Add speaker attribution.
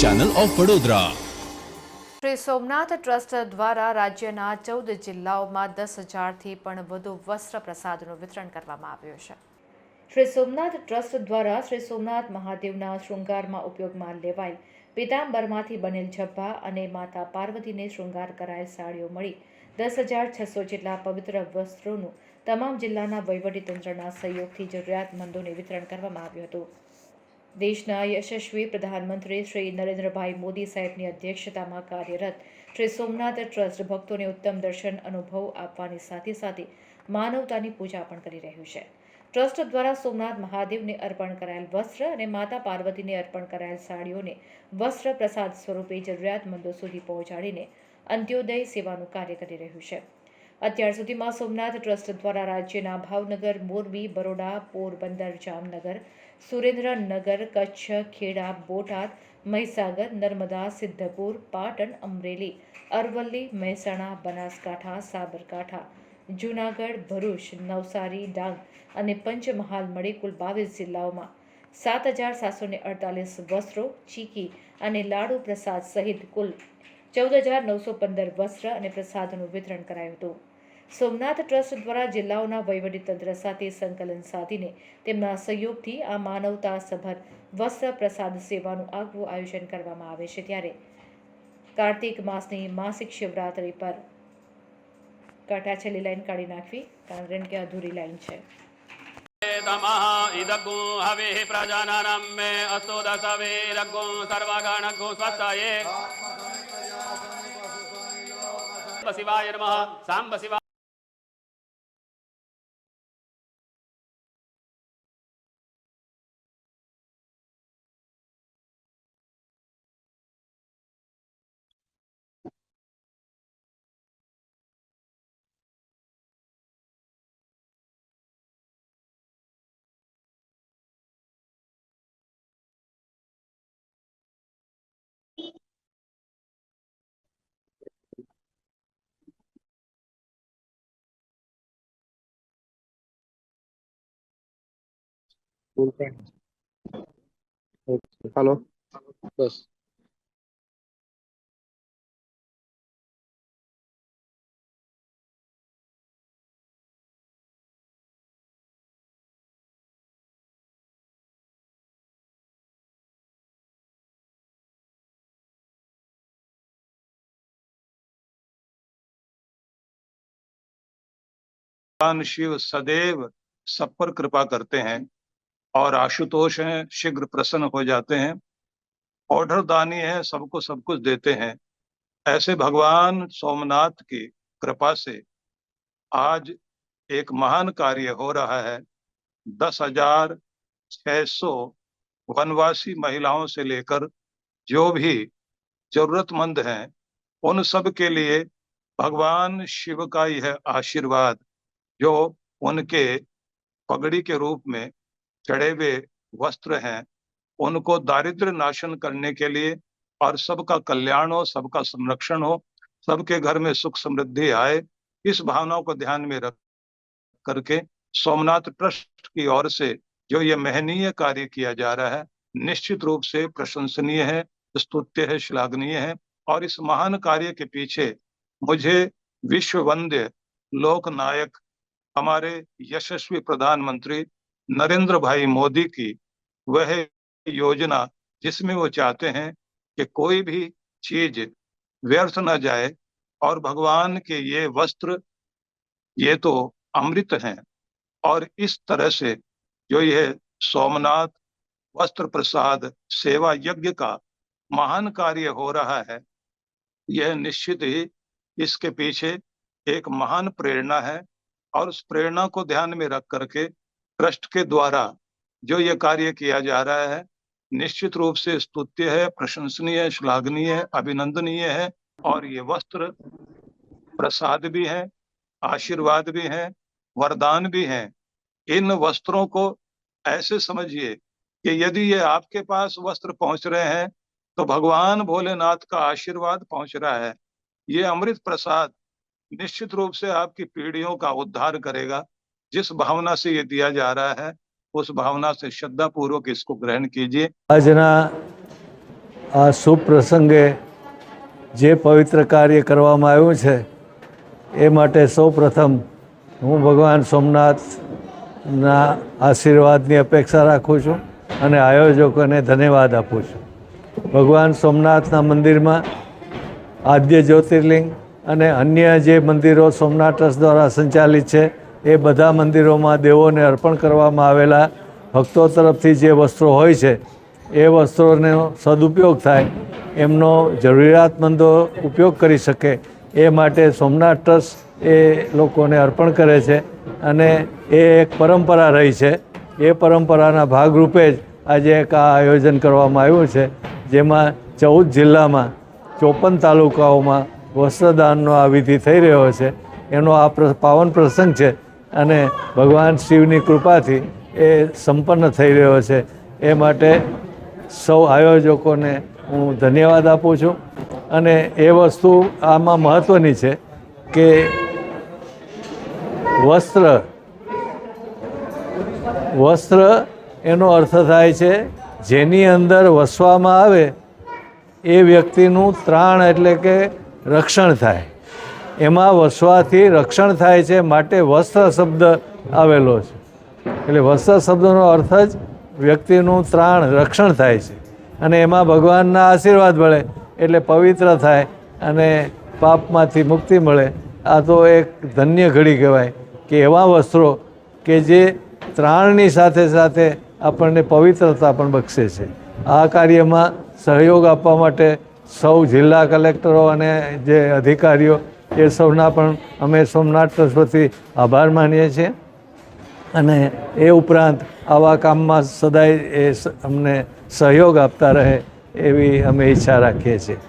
Speaker 1: Channel of Vadodara
Speaker 2: Shri Somnath trust દ્વારા રાજ્યના ચૌદ જિલ્લાઓમાં દસ હજારથી પણ વધુ વસ્ત્ર પ્રસાદનું વિતરણ કરવામાં આવ્યું છે. શ્રી સોમનાથ ટ્રસ્ટ દ્વારા શ્રી સોમનાથ મહાદેવના શૃંગારમાં ઉપયોગમાં લેવાય પીતાંબરમાંથી બનેલ ઝભ્ભા અને માતા પાર્વતીને શૃંગાર કરાયેલ સાડીઓ મળી દસ હજાર છસો જેટલા પવિત્ર વસ્ત્રોનું તમામ જિલ્લાના વહીવટીતંત્રના સહયોગથી જરૂરિયાતમંદોને વિતરણ કરવામાં આવ્યું હતું. દેશના યશસ્વી પ્રધાનમંત્રી શ્રી નરેન્દ્રભાઈ મોદી સાહેબની અધ્યક્ષતામાં કાર્યરત શ્રી સોમનાથ ટ્રસ્ટ ભક્તોને ઉત્તમ દર્શન, અનુભવ આપવાની સાથે સાથે માનવતાની પૂજા પણ કરી રહ્યું છે. ટ્રસ્ટ દ્વારા સોમનાથ મહાદેવને અર્પણ કરાયેલ વસ્ત્ર અને માતા પાર્વતીને અર્પણ કરાયેલ સાડીઓને વસ્ત્ર પ્રસાદ સ્વરૂપે જરૂરિયાતમંદો સુધી પહોંચાડીને અંત્યોદય સેવાનું કાર્ય કરી રહ્યું છે. અત્યાર સુધીમાં સોમનાથ ટ્રસ્ટ દ્વારા રાજ્યના ભાવનગર, મોરબી, બરોડા, પોરબંદર, જામનગર સુરેન્દ્રનગર, કચ્છ, ખેડા, બોટાદ, મહીસાગર, નર્મદા, સિદ્ધપુર, પાટણ, અમરેલી, અરવલ્લી, મહેસાણા, બનાસકાંઠા, સાબરકાંઠા, જૂનાગઢ, ભરૂચ, નવસારી, ડાંગ અને પંચમહાલ મળી કુલ બાવીસ જિલ્લાઓમાં. સાત હજાર સાતસો ને અડતાલીસ વસ્ત્રો, ચીકી અને લાડુ પ્રસાદ સહિત કુલ ચૌદ હજાર નવસો પંદર વસ્ત્ર અને પ્રસાદનું વિતરણ કરાયું હતું. સોમનાથ ટ્રસ્ટ દ્વારા જિલ્લાઓના વહીવટીતંત્ર સાથે સંકલન સાધીને તેમના સહયોગથી આ માનવતા સભર વસ્ત્ર પ્રસાદ સેવાનું આગવું આયોજન કરવામાં આવે છે ત્યારે કાર્તિક માસની માસિક શિવરાત્રિ પર કાંટા છેલ્લી લાઈન કાઢી નાખવી કારણ કે અધૂરી લાઈન છે
Speaker 3: तमः इदग्गुं हविः प्रजानानं मे अस्तु दशवीरग्गुं सर्वगणग्गुं स्वस्ताये साम्ब शिवाय नमः साम्ब
Speaker 4: हेलो बस।
Speaker 5: भगवान शिव सदैव सब पर कृपा करते हैं। और आशुतोष हैं, शीघ्र प्रसन्न हो जाते हैं, ऑर्डर दानी है, सबको सब कुछ देते हैं। ऐसे भगवान सोमनाथ की कृपा से आज एक महान कार्य हो रहा है। दस हज़ार छह सौ वनवासी महिलाओं से लेकर जो भी जरूरतमंद हैं, उन सब के लिए भगवान शिव का यह आशीर्वाद, जो उनके पगड़ी के रूप में चढ़े हुए वस्त्र हैं, उनको दारिद्र नाशन करने के लिए और सबका कल्याण हो, सबका संरक्षण हो, सबके घर में सुख समृद्धि आए, इस भावना को ध्यान में रख करके सोमनाथ ट्रस्ट की ओर से जो ये महनीय कार्य किया जा रहा है, निश्चित रूप से प्रशंसनीय है, स्तुत्य है, श्लाघनीय है और इस महान कार्य के पीछे मुझे विश्व वंद्य लोक नायक हमारे यशस्वी प्रधानमंत्री नरेंद्र भाई मोदी की वह योजना जिसमें वो चाहते हैं कि कोई भी चीज़ व्यर्थ न जाए और भगवान के ये वस्त्र, ये तो अमृत हैं। और इस तरह से जो यह सोमनाथ वस्त्र प्रसाद सेवा यज्ञ का महान कार्य हो रहा है, यह निश्चित ही इसके पीछे एक महान प्रेरणा है। और उस प्रेरणा को ध्यान में रख करके ट्रस्ट के द्वारा जो ये कार्य किया जा रहा है, निश्चित रूप से स्तुत्य है, प्रशंसनीय, श्लाघनीय है, अभिनंदनीय है और ये वस्त्र प्रसाद भी है, आशीर्वाद भी है, वरदान भी है। इन वस्त्रों को ऐसे समझिए कि यदि ये आपके पास वस्त्र पहुँच रहे हैं तो भगवान भोलेनाथ का आशीर्वाद पहुँच रहा है। ये अमृत प्रसाद निश्चित रूप से आपकी पीढ़ियों का उद्धार करेगा। जिस भावना से ये दिया जा रहा है उस भावना से श्रद्धा पूर्वक इसको ग्रहण कीजिए
Speaker 6: આજના
Speaker 1: આ શુભ પ્રસંગે જે પવિત્ર કાર્ય કરવામાં આવ્યું છે એ માટે સૌ પ્રથમ હું ભગવાન સોમનાથના આશીર્વાદની અપેક્ષા રાખું છું અને આયોજકોને ધન્યવાદ આપું છું ભગવાન સોમનાથના મંદિરમાં આદ્ય જ્યોતિર્લિંગ અને અન્ય જે મંદિરો સોમનાથ ટ્રસ્ટ દ્વારા સંચાલિત છે એ બધા મંદિરોમાં દેવોને અર્પણ કરવામાં આવેલા ભક્તો તરફથી જે વસ્ત્રો હોય છે, એ વસ્ત્રોનો સદુપયોગ થાય, એમનો જરૂરિયાતમંદો ઉપયોગ કરી શકે, એ માટે સોમનાથ ટ્રસ્ટ એ લોકોને અર્પણ કરે છે અને એ એક પરંપરા રહી છે. એ પરંપરાના ભાગરૂપે જ આજે એક આ આયોજન કરવામાં આવ્યું છે, જેમાં ચૌદ જિલ્લામાં ચોપન તાલુકાઓમાં વસ્ત્રદાનનો આ વિધિ થઈ રહ્યો છે. એનો આ પાવન પ્રસંગ છે અને ભગવાન શિવની કૃપાથી એ સંપન્ન થઈ રહ્યો છે. એ માટે સૌ આયોજકોને હું ધન્યવાદ આપું છું. અને એ વસ્તુ આમાં મહત્ત્વની છે કે વસ્ત્ર વસ્ત્ર એનો અર્થ થાય છે જેની અંદર વસવામાં આવે એ વ્યક્તિનું ત્રાણ એટલે કે રક્ષણ થાય. એમાં વસવાથી રક્ષણ થાય છે, માટે વસ્ત્ર શબ્દ આવેલો છે. એટલે વસ્ત્ર શબ્દનો અર્થ જ વ્યક્તિનું ત્રાણ, રક્ષણ થાય છે. અને એમાં ભગવાનના આશીર્વાદ મળે, એટલે પવિત્ર થાય અને પાપમાંથી મુક્તિ મળે. આ તો એક ધન્ય ઘડી કહેવાય કે એવા વસ્ત્રો કે જે ત્રાણની સાથે સાથે આપણને પવિત્રતા પણ બક્ષે છે. આ કાર્યમાં સહયોગ આપવા માટે સૌ જિલ્લા કલેક્ટરો અને જે અધિકારીઓ એ સૌના પણ અમે સોમનાથ ટ્રસ્ટ આભાર માનીએ છીએ. અને એ ઉપરાંત આવા કામમાં સદાય એ અમને સહયોગ આપતા રહે એવી અમે ઈચ્છા રાખીએ છીએ.